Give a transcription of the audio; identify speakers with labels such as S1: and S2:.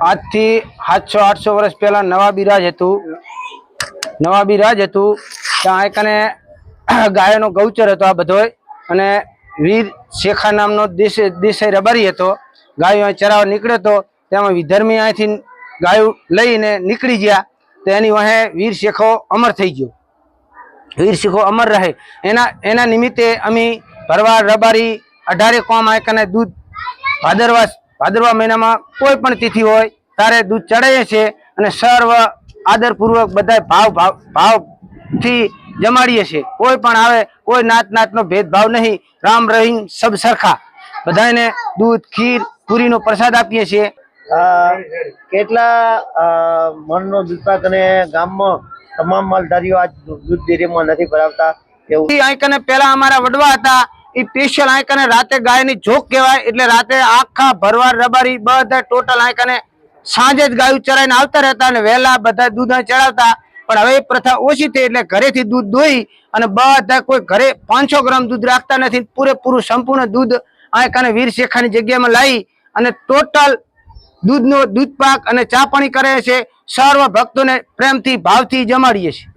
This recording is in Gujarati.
S1: આજથી સાતસો, આઠસો વર્ષ પહેલા નવા બિરાજ હતું. નવા બિરાજ હતું. ત્યાં કને ગાયોનો ગૌચર હતો આ બધો અને વીર શેખા નામનો દેશે, દેસાઈ રબારી હતો. ગાયો અહીં ચરાવવા નીકળ્યો હતો તેમાં વિધર્મી અહીંથી ગાયો લઈને નીકળી ગયા. તો એની વહે વીર શેખો અમર થઈ ગયો. વીર શેખો અમર રહે. એના એના નિમિત્તે અમે ભરવાડ, રબારી અઢારે કોમ આ દૂધ ભાદરવા ભાદરવા મહિનામાં કોઈ પણ તિથિ હોય ત્યારે દૂધ ચડાવીએ છીએ અને સર્વ આદરપૂર્વક બધા ભાવ ભાવ ભાવથી જમાડીએ છીએ. કોઈ પણ આવે કોઈ નાત નાતનો ભેદભાવ નહીં. રામ રહીમ સબ સરખા. બધાને દૂધ ખીર પૂરીનો પ્રસાદ આપીએ છીએ.
S2: કેટલા મનનો દૂધપાક અને ગામમાં તમામ માલધારીઓ આ દૂધ ડેરીમાં નથી ભરાવતા એવું?
S1: અહીં કને પેલા અમારા વડવા હતા. એ સ્પેશિયલ આંકને રાતે ગાયની જોક કહેવાય, એટલે રાતે આખા ભરવાડ, રબારી બધા ટોટલ આંકને સાંજે જ ગાયું ચરાઈને આવતા રહેતા અને વહેલા બધા દૂધ ચડાવતા. પણ હવે એ પ્રથા ઓછી થઈ એટલે ઘરેથી દૂધ દોઈ અને બધા કોઈ ઘરે પાંચસો ગ્રામ દૂધ રાખતા નથી પૂરેપૂરું સંપૂર્ણ દૂધ આંકને વીર શેખાની જગ્યામાં લાવી અને ટોટલ દૂધનો દૂધ પાક અને ચા પાણી કરે છે. સર્વ ભક્તોને પ્રેમથી, ભાવથી જમાડીએ છીએ.